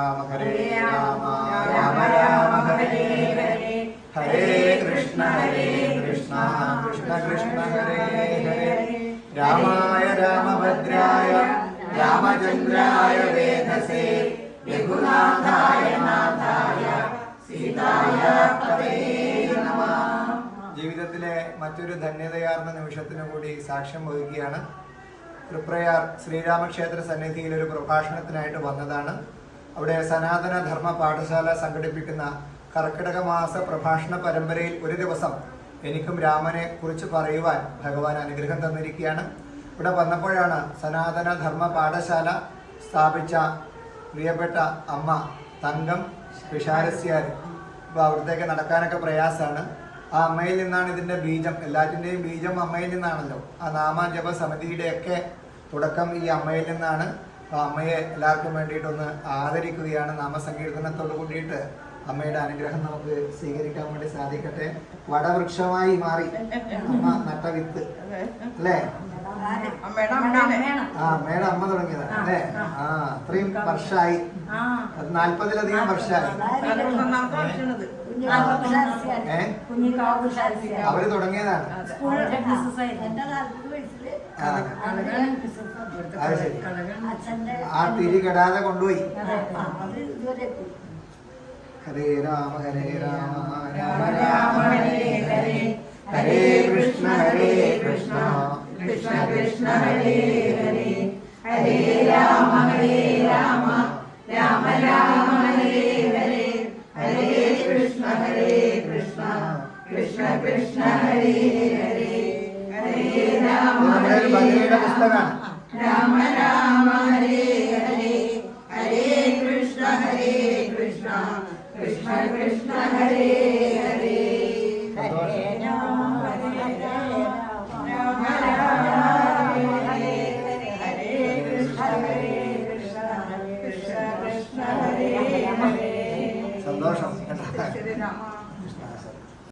രാമ ഹരേ രാമ രാമ രാമ ഹരേ ഹരേ ഹരേ കൃഷ്ണ ഹരേ കൃഷ്ണ കൃഷ്ണ കൃഷ്ണ ഹരേ ഹരേ. രാമായ രാമഭദ്രായ രാമചന്ദ്രായ വേദസേ രഘുനാഥായ നാഥായ സീതായ ജീവിതത്തിലെ മറ്റൊരു ധന്യതയാർന്ന നിമിഷത്തിനു കൂടി സാക്ഷ്യം വഹിക്കുകയാണ്. തൃപ്രയാർ ശ്രീരാമക്ഷേത്ര സന്നിധിയിൽ ഒരു പ്രഭാഷണത്തിനായിട്ട് വന്നതാണ്. അവിടെ സനാതന ധർമ്മ പാഠശാല സംഘടിപ്പിക്കുന്ന കർക്കിടക മാസ പ്രഭാഷണ പരമ്പരയിൽ ഒരു ദിവസം എനിക്കും രാമനെ കുറിച്ച് പറയുവാൻ ഭഗവാൻ അനുഗ്രഹം തന്നിരിക്കുകയാണ്. ഇവിടെ വന്നപ്പോഴാണ് സനാതന ധർമ്മ പാഠശാല സ്ഥാപിച്ച പ്രിയപ്പെട്ട അമ്മ തങ്കം വിഷാരസ്യാർ ഇപ്പോൾ അവിടത്തേക്ക് നടക്കാനൊക്കെ പ്രയാസമാണ്. ആ അമ്മയിൽ നിന്നാണ് ഇതിന്റെ ബീജം എല്ലാറ്റിന്റെയും ബീജം അമ്മയിൽ നിന്നാണല്ലോ. ആ നാമജപ സമിതിയുടെയൊക്കെ തുടക്കം ഈ അമ്മയിൽ നിന്നാണ്. അമ്മയെ എല്ലാവർക്കും വേണ്ടിയിട്ടൊന്ന് ആദരിക്കുകയാണ് നാമസങ്കീർത്തനത്തോട് കൂടിയിട്ട് അമ്മയുടെ അനുഗ്രഹം നമുക്ക് സ്വീകരിക്കാൻ വേണ്ടി സാധിക്കട്ടെ. വടവൃക്ഷമായി മാറി. അമ്മ നട്ട വിത്ത്. അല്ലേ? അമ്മയുടെ അമ്മ തുടങ്ങിയതാണ് അല്ലേ? ആ. അത്രയും വർഷമായി നാല്പതിലധികം വർഷമായി അവർ തുടങ്ങിയതാണ്. അത്. ശരി. ആ തിരി കെടാതെ കൊണ്ടുപോയി. ഹരേ രാമ ഹരേ രാമ രാമ രാമ ഹരേ ഹരേ ഹരേ കൃഷ്ണ ഹരേ കൃഷ്ണ. കൃഷ്ണ കൃഷ്ണ ഹരേ ഹരേ. ഹരേ രാമ ഹരേ രാമ. രാമ രാമ ഹരേ ഹരേ. ഹരേ കൃഷ്ണ ഹരേ കൃഷ്ണ. കൃഷ്ണ കൃഷ്ണ ഹരേ ഹരേ. ഹരേ രാമ ഹരേ പുസ്തകമാണ്. രാമ രാമ ഹരേ ഹരേ. ഹരേ കൃഷ്ണ ഹരേ കൃഷ്ണ. കൃഷ്ണ കൃഷ്ണ ഹരേ ഹരേ. ഹരേ രാമ. കൃഷ്ണ